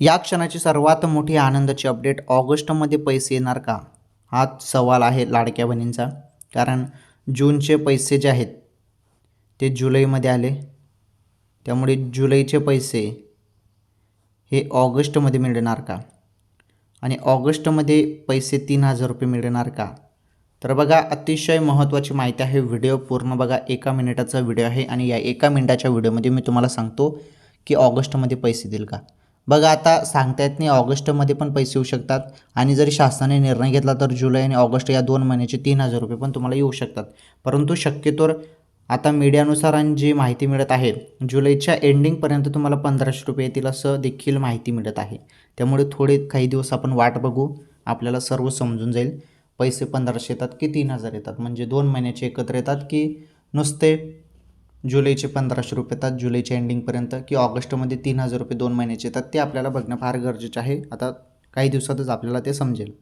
या क्षणाची सर्वात मोठी आनंदाची अपडेट ऑगस्टमध्ये पैसे येणार का? हा सवाल आहे लाडक्या बहिणींचा. कारण जूनचे पैसे जे आहेत ते जुलैमध्ये आले. त्यामुळे जुलैचे पैसे हे ऑगस्टमध्ये मिळणार का? आणि ऑगस्टमध्ये पैसे तीन हजार रुपये मिळणार का? तर बघा अतिशय महत्त्वाची माहिती आहे. व्हिडिओ पूर्ण बघा. एका मिनिटाचा व्हिडिओ आहे आणि या एका मिनिटाच्या व्हिडिओमध्ये मी तुम्हाला सांगतो की ऑगस्टमध्ये पैसे देईल का? बघा आता सांगता येत नाही ऑगस्टमध्ये पण पैसे येऊ शकतात. आणि जरी शासनाने निर्णय घेतला तर जुलै आणि ऑगस्ट या दोन महिन्याचे तीन हजार रुपये पण तुम्हाला येऊ शकतात. परंतु शक्यतोवर आता मीडियानुसार आणि जी माहिती मिळत आहे जुलैच्या एंडिंगपर्यंत तुम्हाला पंधराशे रुपये येतील असं देखील माहिती मिळत आहे. त्यामुळे थोडे काही दिवस आपण वाट बघू आपल्याला सर्व समजून जाईल. पैसे पंधराशे येतात की तीन हजार येतात? म्हणजे दोन महिन्याचे एकत्र येतात की नुसते जुलैचे पंधराशे रुपये येतात जुलैच्या एंडिंगपर्यंत की ऑगस्टमध्ये तीन हजार रुपये दोन महिन्याचे येतात ते आपल्याला बघणं फार गरजेचं आहे. आता काही दिवसातच आपल्याला ते समजेल.